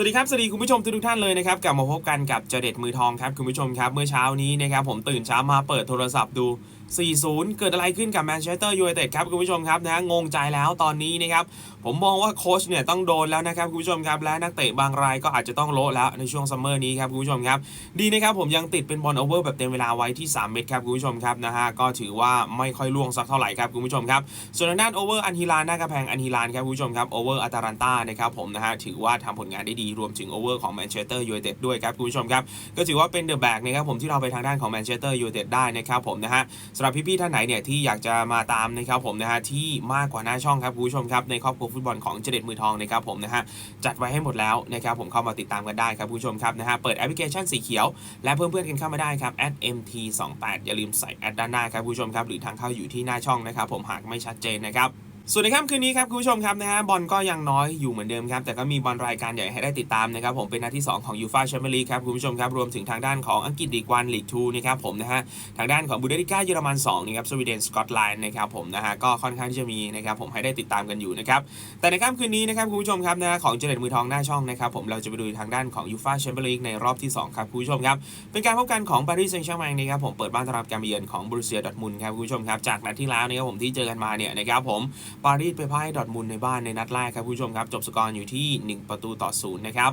วัสดีครับ สวัสดีคุณผู้ชมทุกท่านเลยนะครับ กลับมาพบกันกับเจเด็ดมือทองครับคุณผู้ชมครับเมื่อเช้านี้นะครับผมตื่นเช้ามาเปิดโทรศัพท์ดู 4-0 เกิดอะไรขึ้นกับแมนเชสเตอร์ยูไนเต็ดครับคุณผู้ชมครับนะฮะงงใจแล้วตอนนี้นะครับผมมองว่าโค้ชเนี่ยต้องโดนแล้วนะครับคุณผู้ชมครับและนักเตะบางรายก็อาจจะต้องโละแล้วในช่วงซัมเมอร์นี้ครับคุณผู้ชมครับดีนะครับผมยังติดเป็นบอลโอเวอร์แบบเต็มเวลาไว้ที่ 3 เม็ดครับคุณผู้ชมครับนะฮะก็ถือว่าไม่ค่อยล่วงสักเท่าไหร่ครับคุณผู้ชมครับส่วนทางด้านโอเวอร์อันฮิลานหน้ากระแพงอันฮิลานครับคุณผู้ชมครับโอเวอร์อัตาลันตานะครับผมนะฮะถือว่าทำผลงานได้ดีรวมถึงโอเวอร์ของแมนเชสเตอร์ยูไนเต็ดด้วยครับคุณผู้ชมครับ ก็ถือว่าเป็นเดอะแบกนะครับผมที่เราไปทางด้านของแมนเชสเตอร์ยูไนเต็ดได้นะครับผมนะฮะสำหรับพี่ๆท่านไหนเนี่ยที่อยากจะมาตามนะครับผมนะฮะที่มากกว่าหน้าช่องครับคุณผู้ชมครับในครอบครัวฟุตบอลของเจเด็ดมือทองนะครับผมนะฮะจัดไว้ให้หมดแล้วนะครับผมเข้ามาติดตามกันได้ครับคุณผู้ชมครับนะฮะเปิดแอปพลิเคชันสีเขียวและเพื่อนๆกันเข้ามาได้ครับ @mt28 อย่าลืมใส่แอดด้านหน้าครับคุณผู้ชมครับหรือทางเข้าอยู่ที่หน้าช่องนะครับผมหากไม่ชัดเจนนะครับ ส่วนในค่ำคืนนี้ครับคุณผู้ชมครับนะฮะบอลก็ยังน้อยอยู่เหมือนเดิมครับแต่ก็มีบอลรายการใหญ่ให้ได้ติดตามนะครับผมเป็นนัดที่ 2 ของยูฟาแชมเปี้ยนลีกครับคุณผู้ชมครับรวมถึงทางด้านของอังกฤษลีกวันลีกทูนะครับผมนะฮะทางด้านของบูเดสลิก้าเยอรมัน2นะครับสวีเดนสกอตแลนด์นะครับผมนะฮะก็ค่อนข้างที่จะมีนะครับผมให้ได้ติดตามกันอยู่นะครับแต่ในค่ำคืนนี้นะครับคุณผู้ชมครับนะของเจเน็ตมือทองหน้าช่องนะครับผมเราจะไปดูทางด้านของยูฟาแชมเปี้ยนลีกในรอบที่สองครับคุณผู้ชมครับเป็นการพบกันของปารีสแซงต์แชร์แมงนะครับผมเปิดบ้านต้อนรับการเยือนของบรูเซียดอทมุนครับคุณผู้ชมครับจากนัดที่แล้วนะครับผมที่เจอกันมาเนี่ยนะครับผมปารีสไปพ่ายดอทมุลในบ้านในนัดแรกครับผู้ชมครับ จบสกอร์อยู่ที่ 1 ประตูต่อศูนย์นะครับ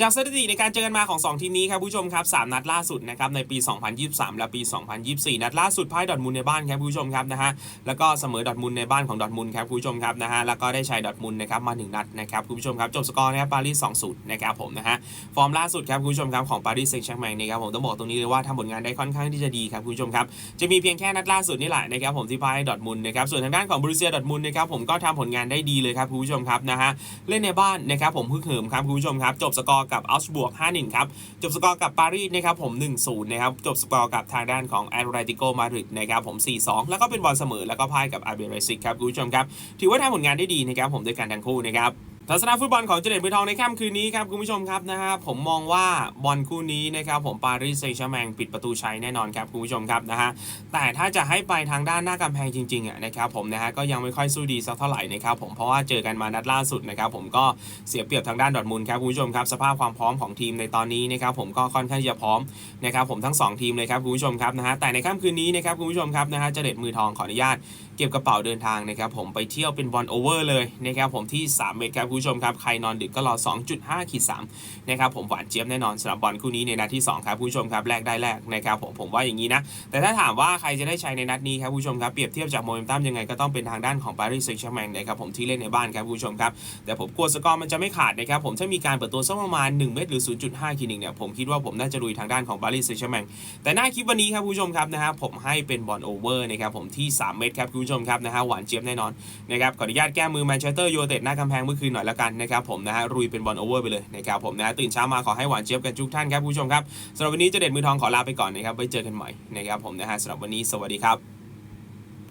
จากสถิติในการเจอกันมาของ 2 ทีมนี้ครับผู้ชมครับสามนัดล่าสุดนะครับในปี 2023 และปี 2024 นัดล่าสุดพ่ายดอทมุนด์ในบ้านครับผู้ชมครับนะฮะแล้วก็เสมอดอทมุนด์ในบ้านของดอทมุนด์ครับผู้ชมครับนะฮะแล้วก็ได้ชัยดอทมุนด์นะครับมาหนึ่งนัดนะครับผู้ชมครับจบสกอร์นะครับปารีส2-0นะครับผมนะฮะฟอร์มล่าสุดครับผู้ชมครับของปารีสเซงต์แชร์แมงนะครับผมต้องบอกตรงนี้เลยว่าทำผลงานได้ค่อนข้างที่จะดีครับผู้ชมครับจะมีเพียงแค่นัดล่าสุดนี่แหละนะครับผมที่พ่ายดอทมุนด์นะครับส่วนทางด้านของบรูเซียดอทมุนด์นะครับผมก็ทำผลงานได้ดีเลยครับผู้ชมครับนะฮะเล่นในบ้านนะครับผมฮึกเหิมครับผู้ชมครับจบสกอร์กับอัลส์บวก5-1ครับจบสกอร์กับปารีสนะครับผม 1-0นะครับจบสกอร์กับทางด้านของแอตเลติโกมาดริดนะครับผม 4-2 แล้วก็เป็นบอลเสมอแล้วก็พ่ายกับอาร์เบเรซิกครับคุณผู้ชมครับถือว่าทำผลงานได้ดีนะครับผมด้วยกันทั้งคู่นะครับ ทัศนะฟุตบอลของเจเน็ตมือทองในค่ำคืนนี้ครับคุณผู้ชมครับนะฮะผมมองว่าบอลคู่นี้นะครับผมปารีสเซงต์แชร์แมงปิดประตูชัยแน่นอนครับคุณผู้ชมครับนะฮะแต่ถ้าจะให้ไปทางด้านหน้ากำแพงจริงๆอะนะครับผมนะฮะก็ยังไม่ค่อยสู้ดีสักเท่าไหร่นะครับผมเพราะว่าเจอกันมานัดล่าสุดนะครับผมก็เสียเปรียบทางด้านดอทมุนด์ครับคุณผู้ชมครับสภาพความพร้อมของทีมในตอนนี้นะครับผมก็ค่อนข้างจะพร้อมนะครับผมทั้งสองทีมเลยครับคุณผู้ชมครับนะฮะแต่ในค่ำคืนนี้นะครับคุณผู้ชมครับนะฮะเจเน็ตมือทองขออนุญาตเก็บกระเป๋าเดินทางนะครับผมไปเที่ยวเป็นบอลโอเวอร์เลยนะครับผมที่ 3 เมตรครับคุณผู้ชมครับใครนอนดึกก็รอ 2.5ขีด3นะครับผมหวานเจี๊ยบแน่นอนสำหรับบอลคู่นี้ในนัดที่2ครับคุณผู้ชมครับแรกได้แรกนะครับผมผมว่าอย่างนี้นะแต่ถ้าถามว่าใครจะได้ใช้ในนัดนี้ครับคุณผู้ชมครับเปรียบเทียบจากโมเมนตัมยังไงก็ต้องเป็นทางด้านของปารีสแซงต์แชร์แมงนะครับผมที่เล่นในบ้านครับคุณผู้ชมครับแต่ผมกลัวสกอร์มันจะไม่ขาดนะครับผมถ้ามีการเปิดตัวสักประมาณ 1 เมตรหรือ 0.5ขีดหนึ่งเนี่ยผมคิดว่าผมน่าจะลุยทางด้านของปารีสแซงต์แชร์แมงแต่หน้าคลิปวันนี้ครับคุณผู้ชมครับนะฮะผมให้เป็นบอลโอเวอร์นะครับผมที่ 3 เมตรครับคุณผู้ชมครับนะฮะหวานเจี๊ยบแน่นอนนะครับขออนุญาตแก้มือแมนเชสเตอร์ยูไนเต็ดหน้ากำแพงเมื่อคืนหน่อยแล้วกันนะครับผมนะฮะรุยเป็นบอลโอเวอร์ไปเลยนะครับผมนะตื่นเช้ามาขอให้หวานเจี๊ยบกันทุกท่านครับผู้ชมครับสำหรับวันนี้เจเด็ดมือทองขอลาไปก่อนนะครับไว้เจอกันใหม่นะครับผมนะฮะสำหรับวันนี้สวัสดีครับ